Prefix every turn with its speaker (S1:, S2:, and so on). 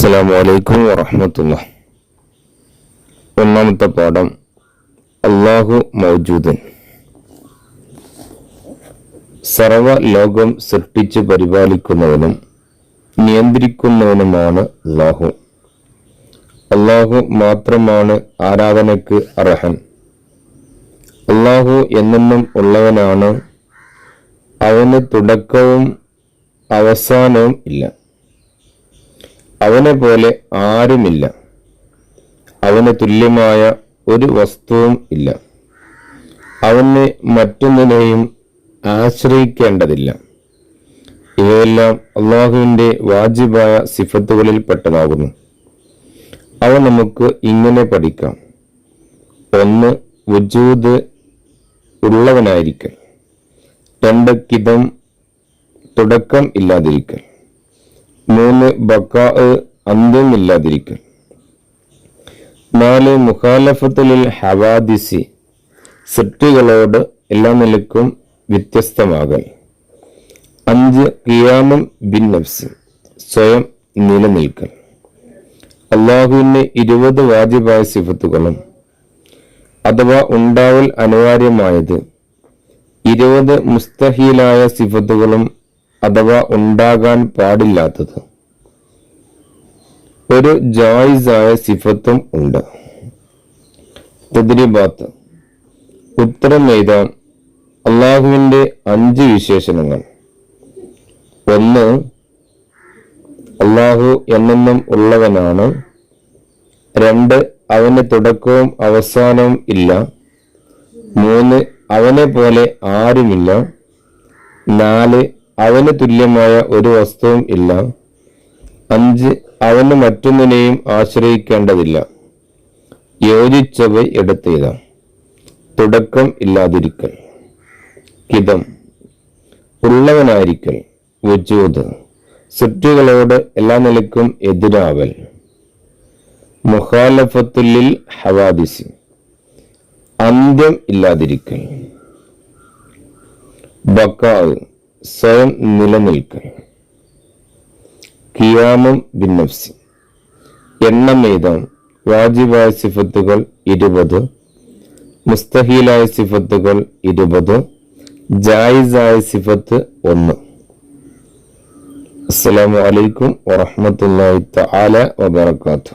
S1: അസ്സലാമു അലൈക്കും വറഹമത്തുള്ള ഒന്നാമത്തെ പാഠം അള്ളാഹു മൗജൂദൻ സർവ ലോകം സൃഷ്ടിച്ച് പരിപാലിക്കുന്നവനും നിയന്ത്രിക്കുന്നവനുമാണ് അള്ളാഹു അള്ളാഹു മാത്രമാണ് ആരാധനയ്ക്ക് അർഹൻ. അള്ളാഹു എന്നെന്നും ഉള്ളവനാണ്. അവന് തുടക്കവും അവസാനവും ഇല്ല. അവനെ പോലെ ആരുമില്ല. അവന് തുല്യമായ ഒരു വസ്തുവും ഇല്ല. അവന് മറ്റൊന്നിനെയും ആശ്രയിക്കേണ്ടതില്ല. ഇവയെല്ലാം അള്ളാഹുവിന്റെ വാജിബായ സിഫത്തുകളിൽ പെട്ടതാകുന്നു. അവ നമുക്ക് ഇങ്ങനെ പഠിക്കാം. ഒന്ന് വജൂദ് ഉള്ളവനായിരിക്കൽ. രണ്ട് കിതം തുടക്കം ഇല്ലാതിരിക്കൽ. മൂന്ന് ബക്കാ അന്ത്യമില്ലാതിരിക്കൽ നാല് മുഖാലഫത്തുലിൽ ഹവാദിസി സൃഷ്ടികളോട് എല്ലാ നിലക്കും വ്യത്യസ്തമാകൽ. അഞ്ച് കിയാമം ബിൻ നഫ്സ് സ്വയം നിലനിൽക്കൽ. അള്ളാഹുവിന്റെ ഇരുപത് വാജിബായ സിഫത്തുകളും അഥവാ ഉണ്ടാവൽ അനിവാര്യമായത് ഇരുപത് മുസ്തഹീലായ സിഫത്തുകളും അഥവാ ഉണ്ടാകാൻ പാടില്ലാത്തത്. ഒരു ജായിസായ സിഫത്തും ഉണ്ട്. തദ്രിബാത്ത് ഉത്തരം എഴുതാൻ അള്ളാഹുവിന്റെ അഞ്ച് വിശേഷണങ്ങൾ. ഒന്ന് അള്ളാഹു എന്നെന്നും ഉള്ളവനാണ്. രണ്ട് അവന് തുടക്കവും അവസാനവും ഇല്ല. മൂന്ന് അവനെ പോലെ ആരുമില്ല. നാല് അവന് തുല്യമായ ഒരു വസ്തുവും ഇല്ല. അഞ്ച് അവന് മറ്റൊന്നിനെയും ആശ്രയിക്കേണ്ടതില്ല. യോജിച്ചവ എടുത്തേത. തുടക്കം ഇല്ലാതിരിക്കൽ. കിതം. ഉള്ളവനായിരിക്കൽ. വജൂദ്. സൃഷ്ടികളോട് എല്ലാ നിലക്കും എതിരാവൽ. മുഖാലഫത്തുല്ലിൽ ഹവാദിസി. അന്ത്യം ഇല്ലാതിരിക്കൽ. ബക്കാവ് സ്വയം നിലനിൽക്കൽ. കിയാമം ബിന്നഫ്സി എണ്ണമെയ്താം വാജിബായ സിഫത്തുകൾ ഇരുപത് മുസ്തഹീലായ സിഫത്തുകൾ ഇരുപത് ജായിസായ സിഫത്ത് ഒന്ന്. അസ്സലാമു അലൈക്കും വറഹമത്തല്ലാഹി തആല വബറകാതുഹു.